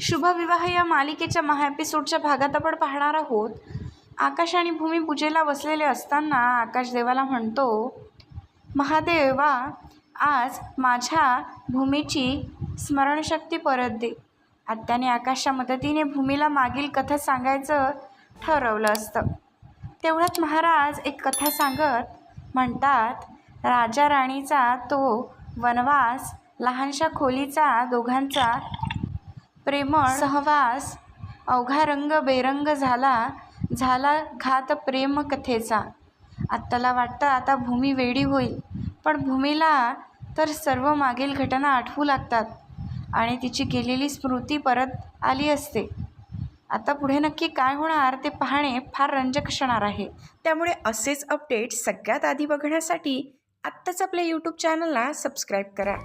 शुभविवाह या मालिकेच्या महा एपिसोडच्या भागात आपण पाहणार आहोत. आकाश आणि भूमी पूजेला बसलेले असताना आकाश देवाला म्हणतो महादेवा आज माझ्या भूमीची स्मरणशक्ती परत दे. आत्याने आकाशच्या मदतीने भूमीला मागील कथा सांगायचं ठरवलं असतं. तेवढ्यात महाराज एक कथा सांगत म्हणतात राजा राणीचा तो वनवास लहानशा खोलीचा दोघांचा प्रेमळ सहवास अवघा रंग बेरंग झाला झाला घात प्रेम कथेचा. आत्ताला वाटतं आता भूमी वेडी होईल पण भूमीला तर सर्व मागील घटना आठवू लागतात आणि तिची गेलेली स्मृती परत आली असते. आता पुढे नक्की काय होणार ते पाहणे फार रंजक असणार आहे. त्यामुळे असेच अपडेट सगळ्यात आधी बघण्यासाठी आत्ताच आपल्या यूट्यूब चॅनलला सबस्क्राईब करा.